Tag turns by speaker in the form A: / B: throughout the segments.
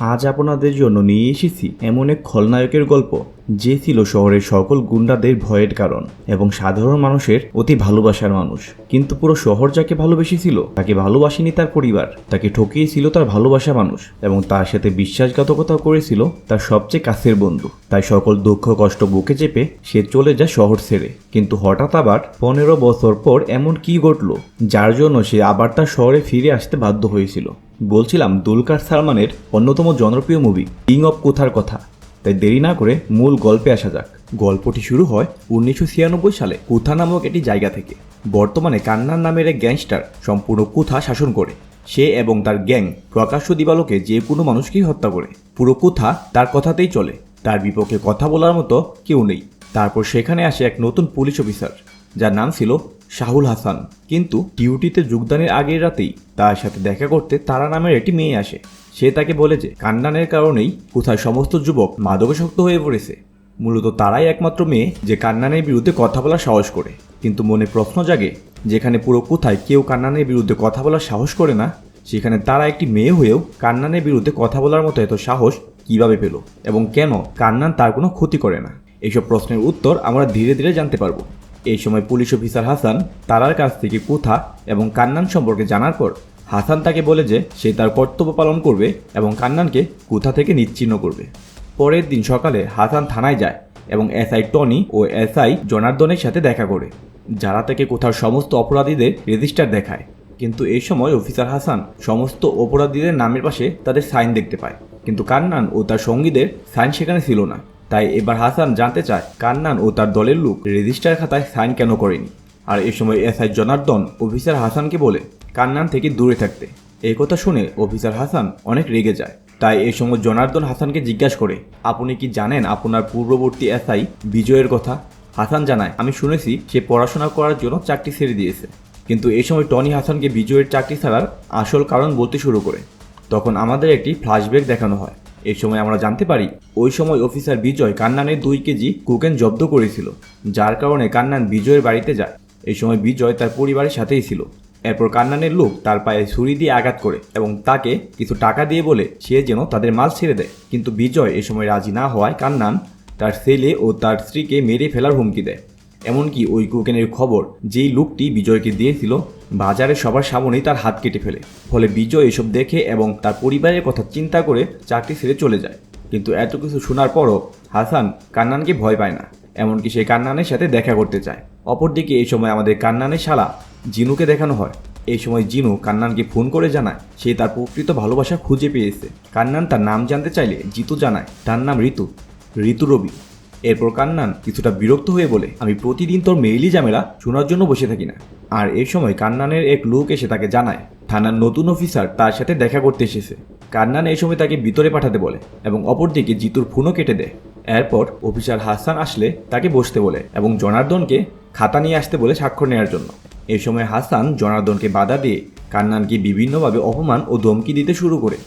A: আজ আপনাদের জন্য নিয়ে এসেছি এমন এক খলনায়কের গল্প, যে ছিল শহরের সকল গুন্ডাদের ভয়ের কারণ এবং সাধারণ মানুষের অতি ভালোবাসার মানুষ। কিন্তু পুরো শহর যাকে ভালোবেসেছিল, তাকে ভালোবাসেনি তার পরিবার, তাকে ঠকিয়েছিল তার ভালোবাসা মানুষ এবং তার সাথে বিশ্বাসঘাতকতা করেছিল তার সবচেয়ে কাছের বন্ধু। তাই সকল দুঃখ, কষ্ট বুকে চেপে সে চলে যায় শহর ছেড়ে। কিন্তু হঠাৎ আবার পনেরো বছর পর এমন কি ঘটলো, যার জন্য সে আবার তার শহরে ফিরে আসতে বাধ্য হয়েছিল। বলছিলাম দুলকার সালমানের অন্যতম জনপ্রিয় মুভি কিং অফ কোথার কথা। তাই দেরি না করে মূল গল্পে আসা যাক। গল্পটি শুরু হয় উনিশশো ছিয়ানব্বই সালে কুথা নামক একটি জায়গা থেকে। বর্তমানে কান্নার নামের এক গ্যাংস্টার সম্পূর্ণ কুথা শাসন করে। সে এবং তার গ্যাং প্রকাশ্য দিবালোকে যে কোনো মানুষকেই হত্যা করে। পুরো কুথা তার কথাতেই চলে। তার বিপক্ষে কথা বলার মতো কেউ নেই। তারপর সেখানে আসে এক নতুন পুলিশ অফিসার, যার নাম ছিল শাহুল হাসান। কিন্তু ডিউটিতে যোগদানের আগের রাতেই তার সাথে দেখা করতে তারা নামের একটি মেয়ে আসে। সে তাকে বলে যে, কান্নানের কারণেই কোথায় সমস্ত যুবক মাদকাসক্ত হয়ে পড়েছে। মূলত তারাই একমাত্র মেয়ে যে কান্নানের বিরুদ্ধে কথা বলার সাহস করে। কিন্তু মনে প্রশ্ন জাগে, যেখানে পুরো কোথায় কেউ কান্নানের বিরুদ্ধে কথা বলার সাহস করে না, সেখানে তারা একটি মেয়ে হয়েও কান্নানের বিরুদ্ধে কথা বলার মতো এত সাহস কীভাবে পেল? এবং কেন কান্নান তার কোনো ক্ষতি করে না? এইসব প্রশ্নের উত্তর আমরা ধীরে ধীরে জানতে পারব। এই সময় পুলিশ অফিসার হাসান তারার কাছ থেকে কোথা এবং কান্নান সম্পর্কে জানার পর হাসান তাকে বলে যে সে তার কর্তব্য পালন করবে এবং কান্নানকে কোথা থেকে নিচ্ছিন্ন করবে। পরের দিন সকালে হাসান থানায় যায় এবং এসআই টনি ও এসআই জনার্দনের সাথে দেখা করে। যারা তাকে কোথার সমস্ত অপরাধীদের রেজিস্টার দেখায়। কিন্তু এই সময় অফিসার হাসান সমস্ত অপরাধীদের নামের পাশে তাদের সাইন দেখতে পায়। কিন্তু কান্নান ও তার সঙ্গীদের সাইন সেখানে ছিল না। তাই এবার হাসান জানতে চায় কান্নান ও তার দলের লোক রেজিস্টার খাতায় সাইন কেন করেনি। আর এই সময় এসআই জনার্দন অফিসার হাসানকে বলে, কান্নান থেকে দূরে থাকতে। এই কথা শুনে অফিসার হাসান অনেক রেগে যায়। তাই এই সময় জনার্দন হাসানকে জিজ্ঞাসা করে, আপনি কি জানেন আপনার পূর্ববর্তী এসআই বিজয়ের কথা? হাসান জানায়, আমি শুনেছি সে পড়াশোনা করার জন্য চাকরি ছেড়ে দিয়েছে। কিন্তু এই সময় টনি হাসানকে বিজয়ের চাকরি ছাড়ার আসল কারণ বলতে শুরু করে। তখন আমাদের একটি ফ্ল্যাশব্যাক দেখানো হয়। এই সময় আমরা জানতে পারি, ওই সময় অফিসার বিজয় কান্নানের দুই কেজি কোকেন জব্দ করেছিল, যার কারণে কান্নান বিজয়ের বাড়িতে যায়। এই সময় বিজয় তার পরিবারের সাথেই ছিল। এরপর কান্নানের লোক তার পায়ে ছুরি দিয়ে আঘাত করে এবং তাকে কিছু টাকা দিয়ে বলে সে যেন তাদের মাল ছেড়ে দেয়। কিন্তু বিজয় এ সময় রাজি না হওয়ায় কান্নান তার ছেলে ও তার স্ত্রীকে মেরে ফেলার হুমকি দেয়। এমনকি ওই কোকেনের খবর যেই লোকটি বিজয়কে দিয়েছিল, বাজারে সবার সামনেই তার হাত কেটে ফেলে। ফলে বিজয় এসব দেখে এবং তার পরিবারের কথা চিন্তা করে চাকরি ছেড়ে চলে যায়। কিন্তু এত কিছু শোনার পরও হাসান কান্নানকে ভয় পায় না। এমনকি সে কান্নানের সাথে দেখা করতে চায়। অপরদিকে এই সময় আমাদের কান্নানের শালা জিনুকে দেখানো হয়। এই সময় জিনু কান্নানকে ফোন করে জানায়, সে তার প্রকৃত ভালোবাসা খুঁজে পেয়েছে। কান্নান তার নাম জানতে চাইলে জিতু জানায়, তার নাম ঋতু। ঋতু রবি। এরপর কান্নান কিছুটা বিরক্ত হয়ে বলে, আমি প্রতিদিন তোর মেইলি ঝামেলা শোনার জন্য বসে থাকি না। আর এই সময় কান্নানের এক লোক এসে তাকে জানায়, থানার নতুন অফিসার তার সাথে দেখা করতে এসেছে। কান্নান এই সময় তাকে ভিতরে পাঠাতে বলে এবং অপরদিকে জিতুর ফোনও কেটে দেয়। এরপর অফিসার হাসান আসলে তাকে বসতে বলে এবং জনার্দনকে খাতা নিয়ে আসতে বলে স্বাক্ষর নেওয়ার জন্য। এই সময় হাসান জনার্দনকে বাধা দিয়ে কান্নানকে বিভিন্নভাবে অপমান ও ধমকি দিতে শুরু করে।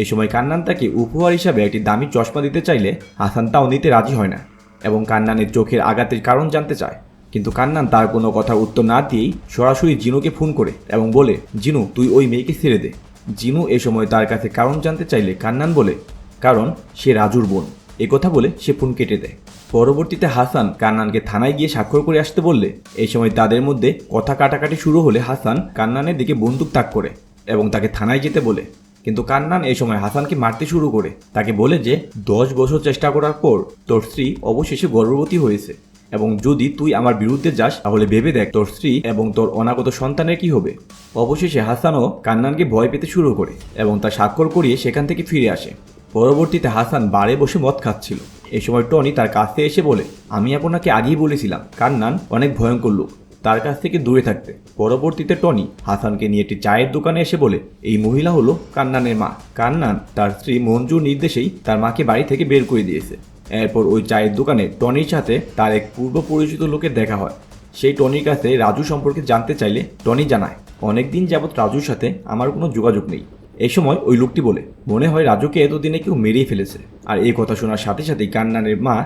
A: এই সময় কান্নান তাকে উপহার হিসাবে একটি দামি চশমা দিতে চাইলে হাসান তাও নিতে রাজি হয় না। এবং কান্নানের চোখের আঘাতের কারণ জানতে চায়। কিন্তু কান্নান তার কোনো কথার উত্তর না দিয়েই সরাসরি জিনুকে ফোন করে এবং বলে, জিনু, তুই ওই মেয়েকে ছেড়ে দে। জিনু এ সময় তার কাছে কারণ জানতে চাইলে কান্নান বলে, কারণ সে রাজুর বোন। কথা বলে সে ফোন কেটে দেয়। পরবর্তীতে হাসান কান্নানকে থানায় গিয়ে স্বাক্ষর করে আসতে বললে এই সময় তাদের মধ্যে কথা কাটাকাটি শুরু হলে হাসান কান্নানের দিকে বন্দুক তাক করে এবং তাকে থানায় যেতে বলে কিন্তু কান্নান এই সময় হাসানকে মারতে শুরু করে। তাকে বলে যে, দশ বছর চেষ্টা করার পর তোর স্ত্রী অবশেষে গর্ভবতী হয়েছে এবং যদি তুই আমার বিরুদ্ধে যাস, তাহলে ভেবে দেখ তোর স্ত্রী এবং তোর অনাগত সন্তানের কি হবে। অবশেষে হাসানও কান্নানকে ভয় পেতে শুরু করে এবং তা স্বাক্ষর করিয়ে সেখান থেকে ফিরে আসে। পরবর্তীতে হাসান বারে বসে মদ খাচ্ছিল। এই সময় টনি তার কাছে এসে বলে, আমি আপনাকে আগেই বলেছিলাম, কান্নান অনেক ভয়ঙ্কর লোক। তার কাছ থেকে দূরে থাকতে। পরবর্তীতে টনি হাসানকে নিয়ে একটি চায়ের দোকানে এসে বলে, এই মহিলা হলো কান্নানের মা। কান্নান তার স্ত্রী মঞ্জুর নির্দেশেই তার মাকে বাড়ি থেকে বের করে দিয়েছে। এরপর ওই চায়ের দোকানে টনির সাথে তার এক পূর্ব পরিচিত লোকের দেখা হয়। সেই টনির কাছে রাজু সম্পর্কে জানতে চাইলে টনি জানায়, অনেকদিন যাবৎ রাজুর সাথে আমার কোনো যোগাযোগ নেই। এই সময় ওই লোকটি বলে, মনে হয় রাজুকে এতদিনে কেউ মেরেই ফেলেছে। আর এই কথা শোনার সাথে সাথেই কান্নানের মা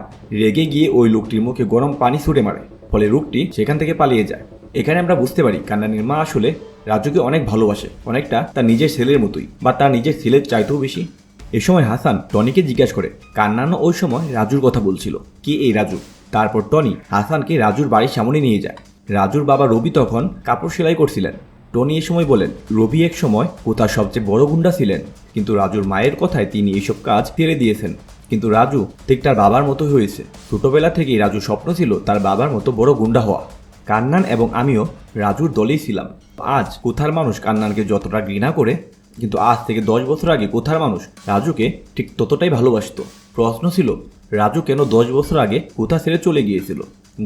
A: রেগে গিয়ে ওই লোকটির মুখে গরম পানি ছুটে মারে। ফলে লোকটি সেখান থেকে পালিয়ে যায়। এখানে আমরা বুঝতে পারি কান্নানের মা আসলে রাজুকে অনেক ভালোবাসে, অনেকটা তার নিজের ছেলের মতোই বা তার নিজের ছেলের চাইতেও বেশি। এ সময় হাসান টনিকে জিজ্ঞাসা করে, কান্নানো ওই সময় রাজুর কথা বলছিল? কি এই রাজু? তারপর টনি হাসানকে রাজুর বাড়ির সামনে নিয়ে যায়। রাজুর বাবা রবি তখন কাপড় সেলাই করছিলেন। টনি এ সময় বলেন, রবি এক সময় কোথার সবচেয়ে বড় গুন্ডা ছিলেন। কিন্তু রাজুর মায়ের কথায় তিনি এইসব কাজ ছেড়ে দিয়েছেন। কিন্তু রাজু ঠিক তার বাবার মতো হয়েছে। ছোটবেলা থেকেই রাজু স্বপ্ন ছিল তার বাবার মতো বড় গুন্ডা হওয়া। কান্নান এবং আমিও রাজুর দলেই ছিলাম। আজ কোথার মানুষ কান্নানকে যতটা ঘৃণা করে, কিন্তু আজ থেকে দশ বছর আগে কোথার মানুষ রাজুকে ঠিক ততটাই ভালোবাসত? প্রশ্ন ছিল, রাজু কেন দশ বছর আগে কোথা ছেড়ে চলে গিয়েছিল?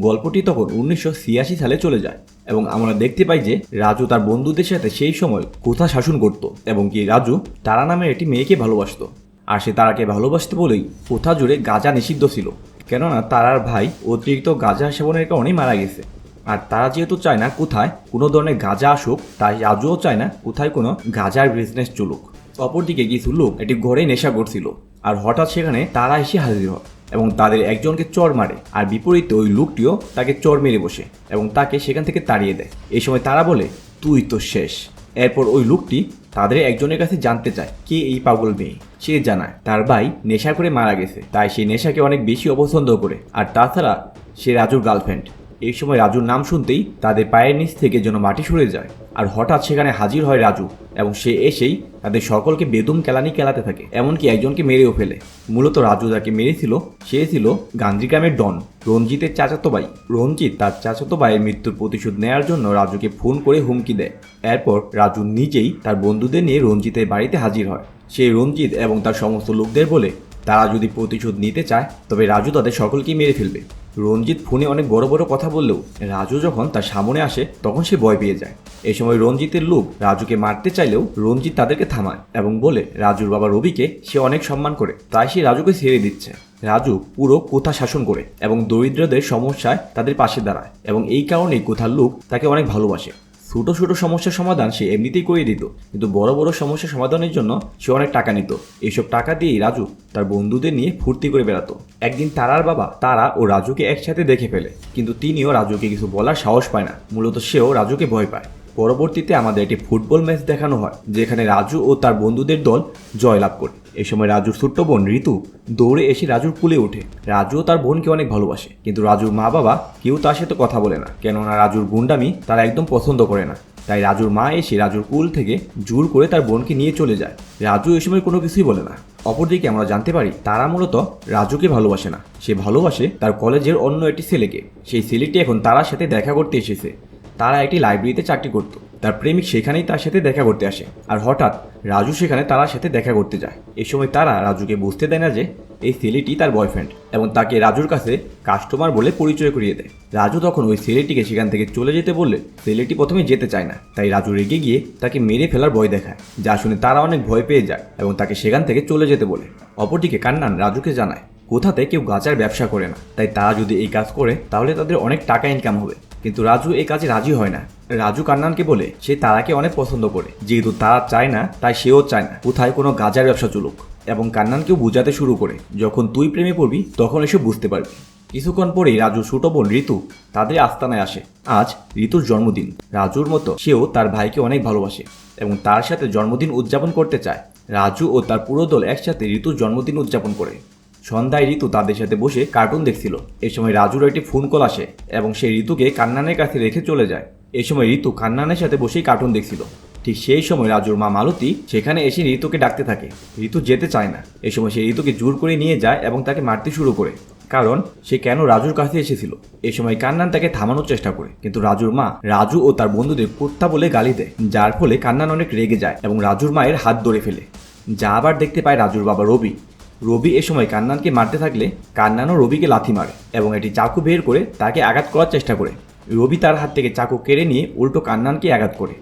A: গল্পটি তখন উনিশশো ছিয়াশি সালে চলে যায় এবং আমরা দেখতে পাই যে রাজু তার বন্ধুদের সাথে সেই সময় কোথা শাসন করত এবং কি রাজু তারা নামের একটি মেয়েকে ভালোবাসতো। আর সে তারাকে ভালোবাসতে বলেই কোথা জুড়ে গাঁজা নিষিদ্ধ ছিল। কেননা তারার ভাই অতিরিক্ত গাঁজা সেবনের কারণেই মারা গেছে। আর তারা যেহেতু চায় না কোথায় কোনো ধরনের গাঁজা আসুক, তাই রাজুও চায় না কোথায় কোনো গাঁজার বিজনেস চলুক। অপরদিকে কিছু লোক একটি ঘরে নেশা করছিল আর হঠাৎ সেখানে তারা এসে হাজির হয় এবং তাদের একজনকে চর মারে আর বিপরীতে ওই লোকটিও তাকে চর মেরে বসে এবং তাকে সেখান থেকে তাড়িয়ে দেয়। এই সময় তারা বলে, তুই তো শেষ। এরপর ওই লোকটি তাদের একজনের কাছে জানতে চায়, কে এই পাগল মেয়ে? সে জানায়, তার ভাই নেশা করে মারা গেছে। তাই সে নেশাকে অনেক বেশি অপছন্দ করে। আর তাছাড়া সে রাজুর গার্লফ্রেন্ড এই সময় রাজুর নাম শুনতেই তাদের পায়ের নিচ থেকে যেন মাটি সরে যায়। আর হঠাৎ সেখানে হাজির হয় রাজু এবং সে এসেই তাদের সকলকে বেদম কেলানি কেলাতে থাকে, এমনকি একজনকে মেরেও ফেলে। মূলত রাজু যাকে মেরেছিল, সে ছিল গান্ধীগ্রামের ডন, রঞ্জিতের চাচাতো ভাই। রঞ্জিত তার চাচাতো ভাইয়ের মৃত্যুর প্রতিশোধ নেয়ার জন্য রাজুকে ফোন করে হুমকি দেয়। এরপর রাজু নিজেই তার বন্ধুদের নিয়ে রঞ্জিতের বাড়িতে হাজির হয়। সেই রঞ্জিত এবং তার সমস্ত লোকদের বলে, তারা যদি প্রতিশোধ নিতে চায়, তবে রাজু তাদের সকলকেই মেরে ফেলবে। রঞ্জিত ফোনে অনেক বড় বড় কথা বললেও রাজু যখন তার সামনে আসে, তখন সে ভয় পেয়ে যায়। এই সময় রঞ্জিতের লোক রাজুকে মারতে চাইলেও রঞ্জিত তাদেরকে থামায় এবং বলে, রাজুর বাবা রবিকে সে অনেক সম্মান করে, তাই সে রাজুকে ছেড়ে দিচ্ছে। রাজু পুরো কোথা শাসন করে এবং দরিদ্রদের সমস্যায় তাদের পাশে দাঁড়ায় এবং এই কারণেই কোথার লোক তাকে অনেক ভালোবাসে। ছোট ছোট সমস্যার সমাধান সে এমনিতেই করে দিত। কিন্তু বড় বড় সমস্যা সমাধানের জন্য সে অনেক টাকা নিত। এইসব টাকা দিয়েই রাজু তার বন্ধুদের নিয়ে ফুর্তি করে বেড়াতো। একদিন তারার বাবা, তারা ও রাজুকে একসাথে দেখে ফেলে। কিন্তু তিনিও রাজুকে কিছু বলার সাহস পায় না। মূলত সেও রাজুকে ভয় পায়। পরবর্তীতে আমাদের একটি ফুটবল ম্যাচ দেখানো হয়, যেখানে রাজু ও তার বন্ধুদের দল জয়লাভ করে। এই সময় রাজুর ছোট্ট বোন ঋতু দৌড়ে এসে রাজুর কুলে ওঠে। রাজুও তার বোনকে অনেক ভালোবাসে, কিন্তু রাজুর মা বাবা কেউ তার সাথে কথা বলে না, কেননা রাজুর গুন্ডামি তারা একদম পছন্দ করে না। তাই রাজুর মা এসে রাজুর কুল থেকে জোর করে তার বোনকে নিয়ে চলে যায়। রাজু এই সময় কোনো কিছুই বলে না। অপরদিকে আমরা জানতে পারি, তারা মূলত রাজুকে ভালোবাসে না। সে ভালোবাসে তার কলেজের অন্য একটি ছেলেকে। সেই ছেলেটি এখন তারার সাথে দেখা করতে এসেছে। তারা একটি লাইব্রেরিতে চাকরি করত। তার প্রেমিক সেখানেই তার সাথে দেখা করতে আসে। আর হঠাৎ রাজু সেখানে তারার সাথে দেখা করতে যায়। এই সময় তারা রাজুকে বুঝতে দেয় না যে এই ছেলেটি তার বয়ফ্রেন্ড এবং তাকে রাজুর কাছে কাস্টমার বলে পরিচয় করিয়ে দেয়। রাজু তখন ওই ছেলেটিকে সেখান থেকে চলে যেতে বললে ছেলেটি প্রথমে যেতে চায় না। তাই রাজু রেগে গিয়ে তাকে মেরে ফেলার ভয় দেখায়, যা শুনে তারা অনেক ভয় পেয়ে যায় এবং তাকে সেখান থেকে চলে যেতে বলে। অপরদিকে কান্নান রাজুকে জানায়, কোথাতে কেউ গাঁজার ব্যবসা করে না। তাই তারা যদি এই কাজ করে, তাহলে তাদের অনেক টাকা ইনকাম হবে। কিন্তু রাজু এই কাজে রাজি হয় না। রাজু কান্নানকে বলে সে তারাকে অনেক পছন্দ করে। যেহেতু তারা চায় না, তাই সেও চায় না। কোথায় কোনো গাজার ব্যবসা চলুক। এবং কান্নানকেও বোঝাতে শুরু করে। যখন তুই প্রেমে পড়বি, তখন এসে বুঝতে পারবি। কিছুক্ষণ পরেই রাজু ছোট বোন ঋতু তাদের আস্তানায় আসে। আজ ঋতুর জন্মদিন। রাজুর মতো সেও তার ভাইকে অনেক ভালোবাসে এবং তার সাথে জন্মদিন উদযাপন করতে চায়। রাজু ও তার পুরো দল একসাথে ঋতুর জন্মদিন উদযাপন করে। সন্ধ্যায় ঋতু তাদের সাথে বসে কার্টুন দেখছিল। এই সময় রাজুর একটি ফোন কল আসে এবং সে ঋতুকে কান্নানের কাছে রেখে চলে যায়। এ সময় ঋতু কান্নানের সাথে বসেই কার্টুন দেখছিল। ঠিক সেই সময় রাজুর মা মালতী সেখানে এসে ঋতুকে ডাকতে থাকে। ঋতু যেতে চায় না। এ সময় সে ঋতুকে জোর করে নিয়ে যায় এবং তাকে মারতে শুরু করে। কারণ সে কেন রাজুর কাছে এসেছিল? এ সময় কান্নান তাকে থামানোর চেষ্টা করে। কিন্তু রাজুর মা রাজু ও তার বন্ধুদের কুত্তা বলে গালি দেয়, যার ফলে কান্নান অনেক রেগে যায় এবং রাজুর মায়ের হাত ধরে ফেলে। যা আবার দেখতে পায় রাজুর বাবা রবি। রবি এ সময় কান্নানকে মারতে থাকলে কান্নানও রবিকে লাথি মারে এবং এটি চাকু বের করে তাকে আঘাত করার চেষ্টা করে। রবি তার হাত থেকে চাকু কেড়ে নিয়ে উল্টো কান্নানকে আঘাত করে।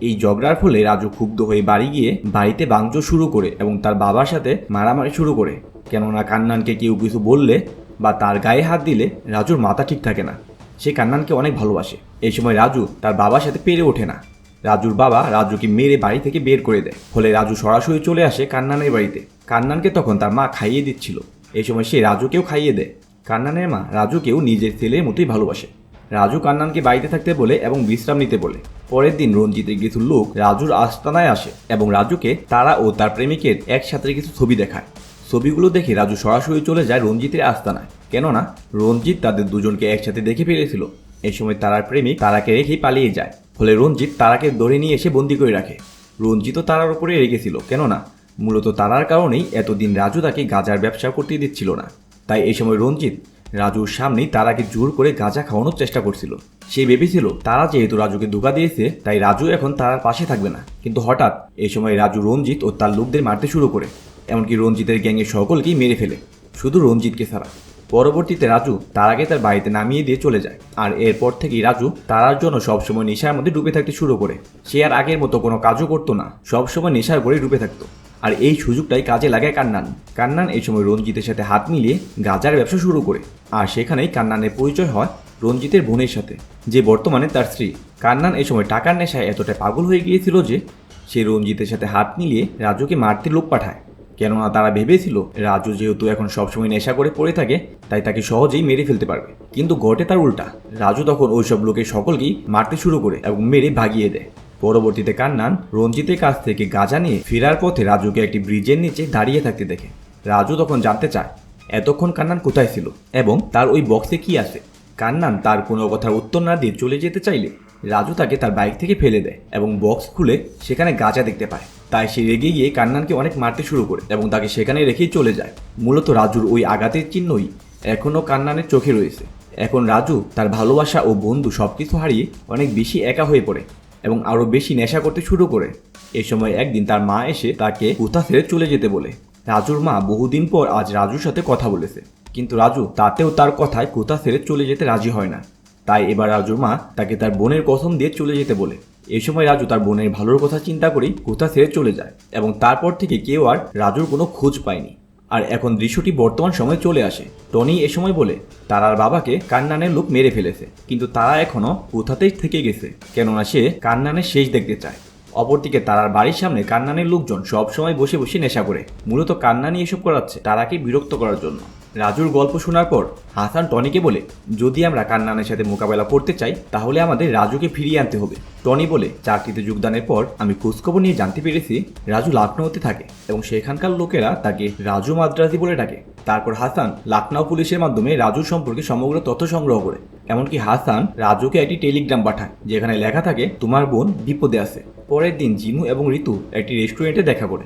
A: এই ঝগড়ার ফলে রাজু ক্ষুব্ধ হয়ে বাড়ি গিয়ে বাড়িতে বাংচো শুরু করে এবং তার বাবার সাথে মারামারি শুরু করে। কেননা কান্নানকে কেউ কিছু বললে বা তার গায়ে হাত দিলে রাজুর মাথা ঠিক থাকে না। সে কান্নানকে অনেক ভালোবাসে। এই সময় রাজু তার বাবার সাথে পেরে ওঠে না। রাজুর বাবা রাজুকে মেরে বাড়ি থেকে বের করে দেয়। ফলে রাজু সরাসরি চলে আসে কান্নানের বাড়িতে। কান্নানকে তখন তার মা খাইয়ে দিচ্ছিল। এই সময় সে রাজুকেও খাইয়ে দেয়। কান্নানের মা রাজুকেও নিজের ছেলের মতোই ভালোবাসে। রাজু কান্নানকে বাড়িতে থাকতে বলে এবং বিশ্রাম নিতে বলে। পরের দিন রঞ্জিতের কিছু লোক রাজুর আস্তানায় আসে এবং রাজুকে তারা ও তার প্রেমিকের একসাথে কিছু ছবি দেখায়। ছবিগুলো দেখে রাজু সরাসরি চলে যায় রঞ্জিতের আস্তানায়। কেননা, রঞ্জিত তাদের দুজনকে একসাথে দেখে ফেলেছিল। এই সময় তারার প্রেমিক তারাকে রেখেই পালিয়ে যায়। ফলে রঞ্জিত তারাকে ধরে নিয়ে এসে বন্দি করে রাখে। রঞ্জিতও তারার উপরে রেখেছিল কেননা মূলত তারার কারণেই এতদিন রাজু তাকে গাঁজার ব্যবসা করতে দিচ্ছিল না। তাই এই সময় রঞ্জিত রাজুর সামনেই তারাকে জোর করে গাঁজা খাওয়ানোর চেষ্টা করছিল। সে ভেবেছিল, তারা যেহেতু রাজুকে ধোকা দিয়েছে, তাই রাজু এখন তারার পাশে থাকবে না। কিন্তু হঠাৎ এই সময় রাজু রঞ্জিত ও তার লোকদের মারতে শুরু করে, এমনকি রঞ্জিতের গ্যাংয়ের সকলকেই মেরে ফেলে, শুধু রঞ্জিতকে ছাড়া। পরবর্তীতে রাজু তারাকে তার বাড়িতে নামিয়ে দিয়ে চলে যায়, আর এরপর থেকেই রাজু তারার জন্য সবসময় নেশার মধ্যে ডুবে থাকতে শুরু করে। সে আর আগের মতো কোনো কাজও করতো না, সবসময় নেশার করে ডুবে থাকতো। আর এই সুযোগটাই কাজে লাগায় কান্নান। কান্নান এই সময় রঞ্জিতের সাথে হাত মিলিয়ে গাজার ব্যবসা শুরু করে। আর সেখানেই কান্নানের পরিচয় হয় রঞ্জিতের বোনের সাথে, যে বর্তমানে তার স্ত্রী। কান্নান এই সময় টাকার নেশায় এতটা পাগল হয়ে গিয়েছিল যে, সে রঞ্জিতের সাথে হাত মিলিয়ে রাজুকে মারতে লোক পাঠায়। কেননা তারা ভেবেছিল, রাজু যেহেতু এখন সবসময় নেশা করে পড়ে থাকে, তাই তাকে সহজেই মেরে ফেলতে পারবে। কিন্তু ঘটে তার উল্টা। রাজু তখন ওইসব লোকের সকলকেই মারতে শুরু করে এবং মেরে ভাগিয়ে দেয়। পরবর্তীতে কান্নান রঞ্জিতের কাছ থেকে গাঁজা নিয়ে ফেরার পথে রাজুকে একটি ব্রিজের নিচে দাঁড়িয়ে থাকতে দেখে। রাজু তখন জানতে চায়, এতক্ষণ কান্নান কোথায় ছিল এবং তার ওই বক্সে কি আছে? কান্নান তার কোনো কথার উত্তর না দিয়ে চলে যেতে চাইলে রাজু তাকে তার বাইক থেকে ফেলে দেয় এবং বক্স খুলে সেখানে গাঁজা দেখতে পায়। তাই সে রেগে গিয়ে কান্নানকে অনেক মারতে শুরু করে এবং তাকে সেখানে রেখেই চলে যায়। মূলত রাজুর ওই আঘাতের চিহ্নই এখনও কান্নানের চোখে রয়েছে। এখন রাজু তার ভালোবাসা ও বন্ধু সব কিছু হারিয়ে অনেক বেশি একা হয়ে পড়ে। এবং আরও বেশি নেশা করতে শুরু করে। এ সময় একদিন তার মা এসে তাকে কোথা ছেড়ে চলে যেতে বলে। রাজুর মা বহুদিন পর আজ রাজুর সাথে কথা বলেছে। কিন্তু রাজু তাতেও তার কথায় কোথা ছেড়ে চলে যেতে রাজি হয় না। তাই এবার রাজুর মা তাকে তার বোনের কসম দিয়ে চলে যেতে বলে। এই সময় রাজু তার বোনের ভালোর কথা চিন্তা করেই কোথা ছেড়ে চলে যায় এবং তারপর থেকে কেউ আর রাজুর কোনো খোঁজ পায়নি। আর এখন দৃশ্যটি বর্তমান সময়ে চলে আসে। টনি এ সময় বলে, তারার বাবাকে কান্নানের লোক মেরে ফেলেছে, কিন্তু তারা এখনও কোথাতেই থেকে গেছে, কেননা সে কান্নানের শেষ দেখতে চায়। অপরদিকে তারার বাড়ির সামনে কান্নানের লোকজন সবসময় বসে বসে নেশা করে, মূলত কান্নানি এসব করাচ্ছে তারাকে বিরক্ত করার জন্য। রাজুর গল্প শোনার পর হাসান টনিকে বলে, যদি আমরা কান্নানের সাথে মোকাবেলা করতে চাই, তাহলে আমাদের রাজুকে ফিরিয়ে আনতে হবে। টনি বলে, চাকরিতে যোগদানের পর আমি খোঁজখবর নিয়ে জানতে পেরেছি রাজু লখনৌতে থাকে এবং সেখানকার লোকেরা তাকে রাজু মাদ্রাজি বলে ডাকে। তারপর হাসান লখনৌ পুলিশের মাধ্যমে রাজু সম্পর্কে সমগ্র তথ্য সংগ্রহ করে। এমনকি হাসান রাজুকে একটি টেলিগ্রাম পাঠায়, যেখানে লেখা থাকে, তোমার বোন বিপদে আছে। পরের দিন জিনু এবং ঋতু একটি রেস্টুরেন্টে দেখা করে।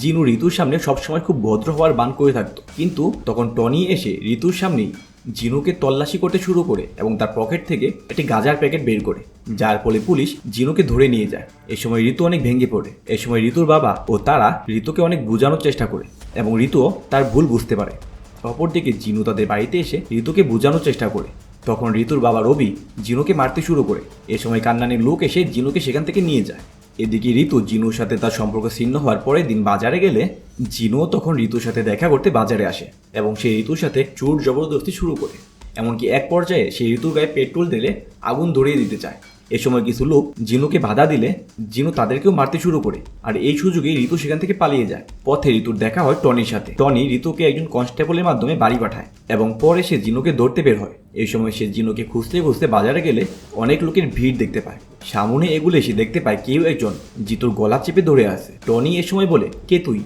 A: জিনু ঋতুর সামনে সবসময় খুব ভদ্র হওয়ার বান করে থাকতো। কিন্তু তখন টনি এসে ঋতুর সামনেই জিনুকে তল্লাশি করতে শুরু করে এবং তার পকেট থেকে একটি গাজার প্যাকেট বের করে, যার ফলে পুলিশ জিনুকে ধরে নিয়ে যায়। এ সময় ঋতু অনেক ভেঙে পড়ে। এ সময় ঋতুর বাবা ও তারা ঋতুকে অনেক বোঝানোর চেষ্টা করে এবং ঋতুও তার ভুল বুঝতে পারে। অপরদিকে জিনু তাদের বাড়িতে এসে ঋতুকে বোঝানোর চেষ্টা করে। তখন ঋতুর বাবা রবি জিনুকে মারতে শুরু করে। এ সময় কান্নানির লোক এসে জিনুকে সেখান থেকে নিয়ে যায়। এদিকে ঋতু জিনুর সাথে তার সম্পর্ক ছিন্ন হওয়ার পরের দিন বাজারে গেলে জিনুও তখন ঋতুর সাথে দেখা করতে বাজারে আসে এবং সে ঋতুর সাথে চোর জবরদস্তি শুরু করে। এমনকি এক পর্যায়ে সে ঋতুর গায়ে পেট্রোল দিলে আগুন ধরিয়ে দিতে চায়। এ সময় কিছু লোক জিনুকে বাধা দিলে জিনু তাদেরকেও মারতে শুরু করে আর এই সুযোগে ঋতু সেখান থেকে পালিয়ে যায়। পথে ঋতুর দেখা হয় টনির সাথে। টনি ঋতুকে একজন কনস্টেবলের মাধ্যমে বাড়ি পাঠায় এবং পরে সে জিনুকে ধরতে বের হয়। এই সময় সে জিনুকে খুঁজতে খুঁজতে বাজারে গেলে অনেক লোকের ভিড় দেখতে পায়। সামনে এগুলো এসে দেখতে পায় কেউ একজন জিতুর গলা চেপে ধরে আছে। টনি এ সময় বলে, কে তুই?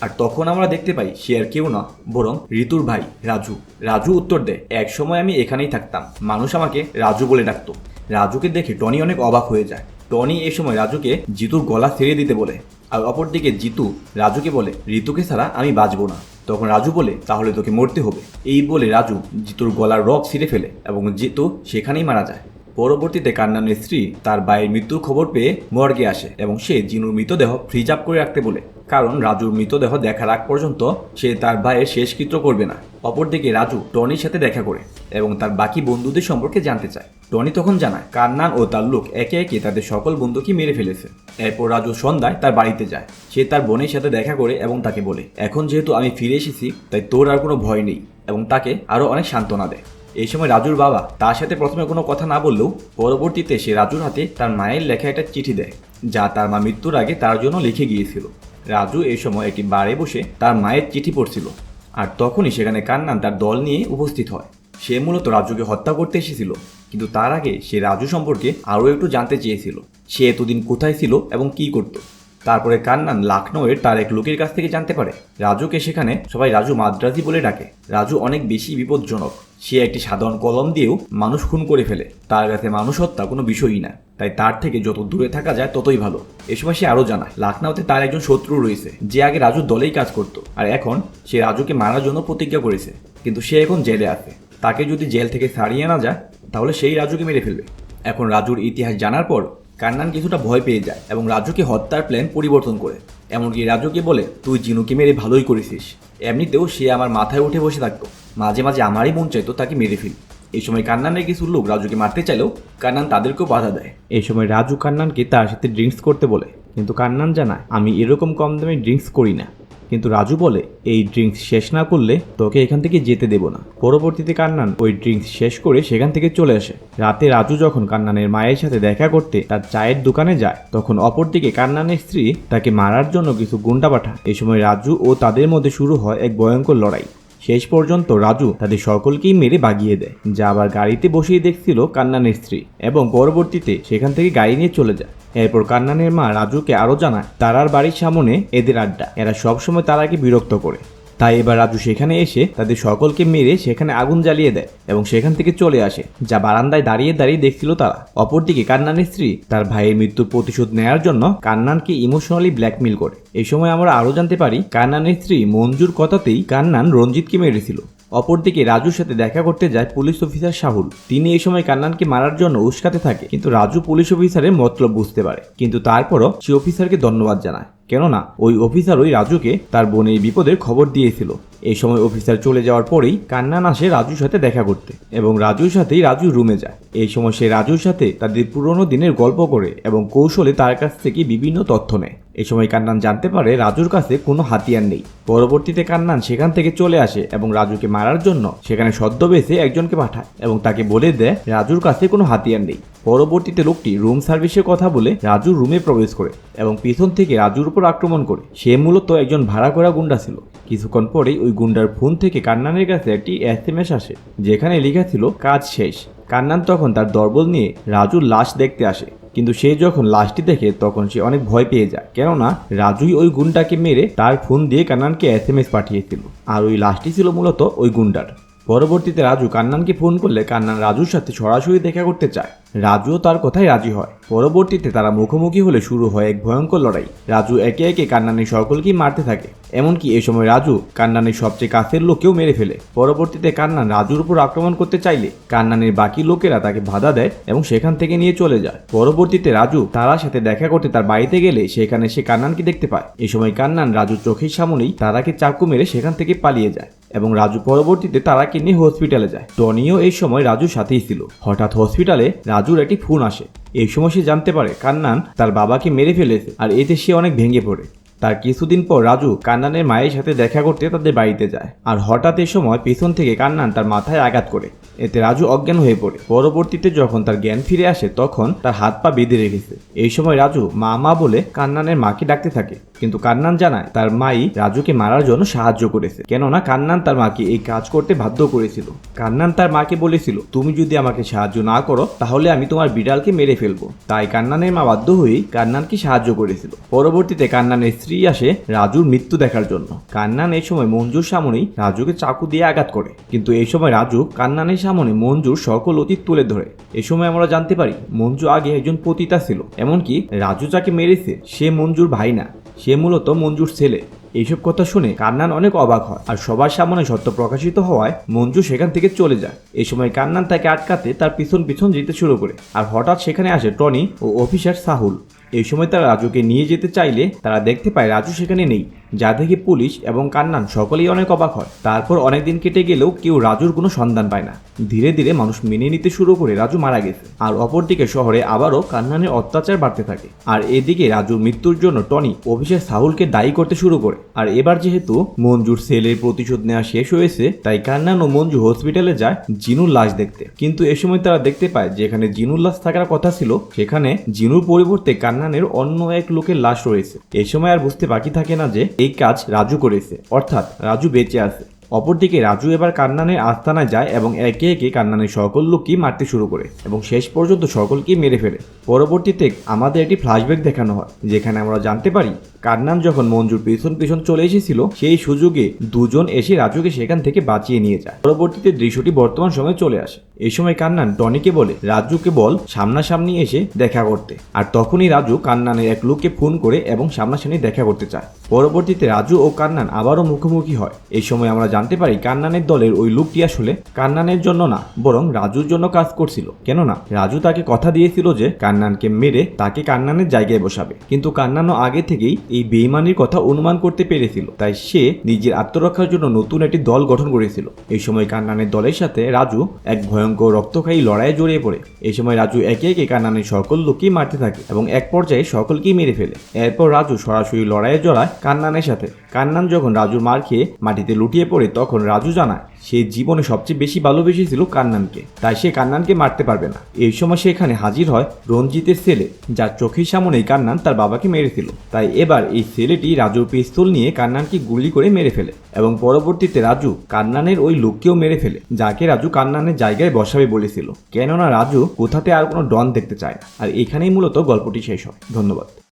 A: আর তখন আমরা দেখতে পাই সে আর কেউ না, বরং ঋতুর ভাই, রাজু। রাজু উত্তর দেয়, এক সময় আমি এখানেই থাকতাম। মানুষ আমাকে রাজু বলে ডাকতো। রাজুকে দেখে টনি অনেক অবাক হয়ে যায়। টনি এ সময় রাজুকে জিতুর গলা ছেড়ে দিতে বলে। আর অপরদিকে জিতু রাজুকে বলে, ঋতুকে ছাড়া আমি বাঁচবো না। তখন রাজু বলে, তাহলে তোকে মরতে হবে। এই বলে রাজু জিতুর গলার রক ছিঁড়ে ফেলে এবং জিতু সেখানেই মারা যায়। পরবর্তীতে কান্নানের স্ত্রী তার ভাইয়ের মৃত্যুর খবর পেয়ে মর্গে আসে এবং সে জিনুর মৃতদেহ ফ্রিজ আপ করে রাখতে বলে। কারণ রাজুর মৃতদেহ দেখার আগ পর্যন্ত সে তার ভাইয়ের শেষকৃত্য করবে না। অপরদিকে রাজু টনির সাথে দেখা করে এবং তার বাকি বন্ধুদের সম্পর্কে জানতে চায়। টনি তখন জানায়, কান্নান ও তার লোক একে একে তাদের সকল বন্ধুকে মেরে ফেলেছে। এরপর রাজু সন্ধ্যায় তার বাড়িতে যায়। সে তার বোনের সাথে দেখা করে এবং তাকে বলে, এখন যেহেতু আমি ফিরে এসেছি, তাই তোর আর কোনো ভয় নেই। এবং তাকে আরও অনেক সান্ত্বনা দেয়। এই সময় রাজুর বাবা তার সাথে প্রথমে কোনো কথা না বললেও পরবর্তীতে সে রাজুর হাতে তার মায়ের লেখা একটা চিঠি দেয়, যা তার মা মৃত্যুর আগে তার জন্য লিখে গিয়েছিল। রাজু এই সময় একটি বারে বসে তার মায়ের চিঠি পড়ছিল। আর তখনই সেখানে কান্নান তার দল নিয়ে উপস্থিত হয়। সে মূলত রাজুকে হত্যা করতে এসেছিল। কিন্তু তার আগে সে রাজু সম্পর্কে আরও একটু জানতে চেয়েছিল। সে এতদিন কোথায় ছিল এবং কি করত? তারপরে কান্নান লাখনৌয়ের তার এক লোকের কাছ থেকে জানতে পারে। রাজুকে সেখানে সবাই রাজু মাদ্রাজি বলে ডাকে। রাজু অনেক বেশি বিপজ্জনক। সে একটি সাধারণ কলম দিয়েও মানুষ খুন করে ফেলে। তার কাছে মানুষ হত্যা কোনো বিষয়ই না। তাই তার থেকে যত দূরে থাকা যায় ততই ভালো। এ সময় সে আরও জানায়, লাখনৌতে তার একজন শত্রু রয়েছে। যে আগে রাজুর দলেই কাজ করত, আর এখন সে রাজুকে মারার জন্য প্রতিজ্ঞা করেছে। কিন্তু সে এখন জেলে আছে। তাকে যদি জেল থেকে ছাড়িয়ে আনা যায়, তাহলে সেই রাজুকে মেরে ফেলবে। এখন রাজুর ইতিহাস জানার পর কান্নান কিছুটা ভয় পেয়ে যায় এবং রাজুকে হত্যার প্ল্যান পরিবর্তন করে। এমনকি রাজুকে বলে, তুই জিনুকে মেরে ভালোই করেছিস। এমনিতেও সে আমার মাথায় উঠে বসে থাকতো। মাঝে মাঝে আমারই মন চাইতো তাকে মেরে ফেলি। এই সময় কান্নানের কিছু লোক রাজুকে মারতে চাইলেও কান্নান তাদেরকেও বাধা দেয়। এই সময় রাজু কান্নানকে তার সাথে ড্রিঙ্কস করতে বলে, কিন্তু কান্নান জানায়, আমি এরকম কম দামে ড্রিঙ্কস করি না। কিন্তু রাজু বলে, এই ড্রিঙ্কস শেষ না করলে তোকে এখান থেকে যেতে দেব না। পরবর্তীতে কান্নান ওই ড্রিঙ্কস শেষ করে সেখান থেকে চলে আসে। রাতে রাজু যখন কান্নানের মায়ের সাথে দেখা করতে তার চায়ের দোকানে যায়, তখন অপরদিকে কান্নানের স্ত্রী তাকে মারার জন্য কিছু গুন্ডা পাঠায়। এই সময় রাজু ও তাদের মধ্যে শুরু হয় এক ভয়ঙ্কর লড়াই। শেষ পর্যন্ত রাজু তাদের সকলকেই মেরে বাগিয়ে দেয়। যা আবার গাড়িতে বসেই দেখছিল কান্নানের স্ত্রী এবং পরবর্তীতে সেখান থেকে গাড়ি নিয়ে চলে যায়। এরপর কান্নানের মা রাজুকে আরও জানায়, তারার বাড়ির সামনে এদের আড্ডা। এরা সবসময় তারাকে বিরক্ত করে। তাই এবার রাজু সেখানে এসে তাদের সকলকে মেরে সেখানে আগুন জ্বালিয়ে দেয় এবং সেখান থেকে চলে আসে, যা বারান্দায় দাঁড়িয়ে দাঁড়িয়ে দেখছিল তারা। অপরদিকে কান্নানের স্ত্রী তার ভাইয়ের মৃত্যুর প্রতিশোধ নেয়ার জন্য কান্নানকে ইমোশনালি ব্ল্যাকমেল করে। এই সময় আমরা আরও জানতে পারি, কান্নানের স্ত্রী মঞ্জুর কথাতেই কান্নান রঞ্জিতকে মেরেছিল। অপরদিকে রাজুর সাথে দেখা করতে যায় পুলিশ অফিসার শাহুল। তিনি এই সময় কান্নানকে মারার জন্য উস্কাতে থাকে, কিন্তু রাজু পুলিশ অফিসারের মতলব বুঝতে পারে। কিন্তু তারপরও সে অফিসারকে ধন্যবাদ জানায়। কেননা ওই অফিসার ওই রাজুকে তার বোনের বিপদের খবর দিয়েছিল। এই সময় অফিসার চলে যাওয়ার পরেই কান্নান আসে রাজুর সাথে দেখা করতে এবং রাজুর সাথেই রাজু রুমে যায়। এই সময় সে রাজুর সাথে তাদের পুরনো দিনের গল্প করে এবং কৌশলে তার কাছ থেকে বিভিন্ন তথ্য নেয়। এই সময় কান্নান জানতে পারে রাজুর কাছে কোনো হাতিয়ার নেই। পরবর্তীতে কান্নান সেখান থেকে চলে আসে এবং রাজুকে মারার জন্য সেখানে সদ্যবেশে একজনকে পাঠায় এবং তাকে বলে দেয়, রাজুর কাছে কোনো হাতিয়ার নেই। পরবর্তীতে লোকটি রুম সার্ভিসের কথা বলে রাজুর রুমে প্রবেশ করে এবং পিছন থেকে রাজুর উপর আক্রমণ করে। সে মূলত একজন ভাড়া করা গুন্ডা ছিল। কিছুক্ষণ পরেই ওই গুন্ডার ফোন থেকে কান্নানের কাছে একটি এস এম এস আসে, যেখানে লেখা ছিল, কাজ শেষ। কান্নান তখন তার দরবল নিয়ে রাজুর লাশ দেখতে আসে। কিন্তু সে যখন লাশটি দেখে, তখন সে অনেক ভয় পেয়ে যায়। কেননা, রাজুই ওই গুন্ডাকে মেরে তার ফোন দিয়ে কান্নানকে এস এম এস পাঠিয়েছিল। আর ওই লাশটি ছিল মূলত ওই গুন্ডার। পরবর্তীতে রাজু কান্নানকে ফোন করলে কান্নান রাজুর সাথে সরাসরি দেখা করতে চায়। রাজুও তার কথায় রাজি হয়। পরবর্তীতে তারা মুখোমুখি হলে শুরু হয় এক ভয়ঙ্কর লড়াই। রাজু একে একে কান্নানের সকলকেই মারতে থাকে। এমনকি এ সময় রাজু কান্নানের সবচেয়ে কাছের লোককেও মেরে ফেলে। পরবর্তীতে কান্নান রাজুর উপর আক্রমণ করতে চাইলে কান্নানের বাকি লোকেরা তাকে বাধা দেয় এবং সেখান থেকে নিয়ে চলে যায়। পরবর্তীতে রাজু তারার সাথে দেখা করতে তার বাড়িতে গেলে সেখানে সে কান্নানকে দেখতে পায়। এ সময় কান্নান রাজুর চোখের সামনেই তারাকে চাকু মেরে সেখান থেকে পালিয়ে যায়। এবং রাজু পরবর্তীতে তারাকে নিয়ে হসপিটালে যায়। টনিও এই সময় রাজুর সাথেই ছিল। হঠাৎ হসপিটালে রাজুর একটি ফোন আসে। এই সময় সে জানতে পারে কান্নান তার বাবাকে মেরে ফেলেছে আর এতে সে অনেক ভেঙে পড়ে। তার কিছুদিন পর রাজু কান্নানের মায়ের সাথে দেখা করতে তাদের বাড়িতে যায় আর হঠাৎ এ সময় পেছন থেকে কান্নান তার মাথায় আঘাত করে। এতে রাজু অজ্ঞান হয়ে পড়ে। পরবর্তীতে যখন তার জ্ঞান ফিরে আসে তখন তার হাত পা বেঁধে রেখেছে। এই সময় রাজু মা মা বলে কান্নানের মাকে ডাকতে থাকে। কিন্তু কান্নান জানায় তার মাই রাজুকে মারার জন্য সাহায্য করেছে। কেননা কান্নান তার মাকে এই কাজ করতে বাধ্য করেছিল। কান্নান তার মাকে বলেছিল, তুমি যদি আমাকে সাহায্য না করো, তাহলে আমি তোমার বিড়ালকে মেরে ফেলব। তাই কান্নানের মা বাধ্য হয়েই কান্নানকে সাহায্য করেছিল। পরবর্তীতে কান্নানের স্ত্রী আসে রাজুর মৃত্যু দেখার জন্য। কান্নান এই সময় মঞ্জুর সামনেই রাজুকে চাকু দিয়ে আঘাত করে। কিন্তু এই সময় রাজু কান্নানের সামনে মঞ্জুর সকল অতীত তুলে ধরে। এ সময় আমরা জানতে পারি, মঞ্জু আগে একজন পতিতা ছিল। এমনকি রাজু যাকে মেরেছে, সে মঞ্জুর ভাই না। সে মূলত মঞ্জুর ছেলে। এইসব কথা শুনে কান্নান অনেক অবাক হয় আর সবার সামনে সত্য প্রকাশিত হওয়ায় মঞ্জু সেখান থেকে চলে যায়। এই সময় কান্নান তাকে আটকাতে তার পিছন পিছন যেতে শুরু করে। আর হঠাৎ সেখানে আসে টনি ও অফিসার সাহুল। এই সময় তারা রাজুকে নিয়ে যেতে চাইলে তারা দেখতে পায় রাজু সেখানে নেই। যা দেখে পুলিশ এবং কান্নান সকলেই অনেক অবাক হয়। তারপর অনেকদিন কেটে গেলেও কেউ রাজুর কোনো সন্ধান পায় না। ধীরে ধীরে মানুষ মেনে নিতে শুরু করে রাজু মারা গেছে। আর অপরদিকে শহরে আবারও কান্নানের অত্যাচার বাড়তে থাকে। আর এদিকে রাজুর মৃত্যুর জন্য টনি অফিসের সাহুলকে দায়ী করতে শুরু করে। আর এবার যেহেতু মঞ্জুর সেলের প্রতিশোধ নেওয়া শেষ হয়েছে, তাই কান্নান ও মঞ্জু হসপিটালে যায় জিনুর লাশ দেখতে। কিন্তু এ সময় তারা দেখতে পায়, যেখানে জিনুর লাশ থাকার কথা ছিল, সেখানে জিনুর পরিবর্তে কান্নানের অন্য এক লোকের লাশ রয়েছে। এই সময় আর বুঝতে বাকি থাকে না যে এই কাজ রাজু করেছে, অর্থাৎ রাজু বেঁচে আছে। অপরদিকে রাজু এবার কান্নানের আস্তানায় যায় এবং একে একে কান্নানের সকল লোককেই মারতে শুরু করে এবং শেষ পর্যন্ত সকলকেই মেরে ফেলে। পরবর্তীতে আমাদের একটি ফ্ল্যাশব্যাক দেখানো হয়, যেখানে আমরা জানতে পারি কান্নান যখন মঞ্জুর পিছন পিছন চলে এসেছিল, সেই সুযোগে দুজন এসে রাজুকে সেখান থেকে বাঁচিয়ে নিয়ে যায়। পরবর্তীতে দৃশ্যটি বর্তমান সময়ে চলে আসে। এই সময় কান্নান টনিকে বলে, রাজুকে বল সামনাসামনি এসে দেখা করতে। আর তখনই রাজু কান্নানের এক লোককে ফোন করে এবং সামনাসামনি দেখা করতে চায়। পরবর্তীতে রাজু ও কান্নান আবারও মুখোমুখি হয়। এই সময় আমরা জানতে পারি কান্নানের দলের ওই লোকটি আসলে? কান্নানের জন্য না, বরং রাজুর জন্য কাজ করছিল। কেননা, রাজু তাকে কথা দিয়েছিল যে কান্নানকে মেরে তাকে কান্নানের জায়গায় বসাবে। কিন্তু কান্নানও আগে থেকেই এই বেইমানির কথা অনুমান করতে পেরেছিল। তাই সে নিজের আত্মরক্ষার জন্য নতুন একটি দল গঠন করেছিল। এই সময় কান্নানের দলের সাথে রাজু এক ভয়ঙ্কর রক্তখায়ী লড়াইয়ে জড়িয়ে পড়ে। এই সময় রাজু একে একে কান্নানের সকল লোককেই মারতে থাকে এবং এক পর্যায়ে সকলকেই মেরে ফেলে। এরপর রাজু সরাসরি লড়াইয়ে জড়ায় কান্নানের সাথে। কান্নান যখন রাজুর মার খেয়ে মাটিতে লুটিয়ে পড়ে তখন রাজু জানায়, সে জীবনে সবচেয়ে বেশি ভালোবেসেছিল কান্নানকে। তাই সে কান্নানকে মারতে পারবে না। এই সময় সে এখানে হাজির হয় রঞ্জিতের ছেলে, যার চোখের সামনেই কান্নান তার বাবাকে মেরেছিল। তাই এবার এই ছেলেটি রাজুর পিস্তল নিয়ে কান্নানকে গুলি করে মেরে ফেলে এবং পরবর্তীতে রাজু কান্নানের ওই লোককেও মেরে ফেলে, যাকে রাজু কান্নানের জায়গায় বসাবে বলেছিল। কেননা রাজু কোথাতে আর কোনো ডন দেখতে চায় না। আর এখানেই মূলত গল্পটি শেষ হয়। ধন্যবাদ।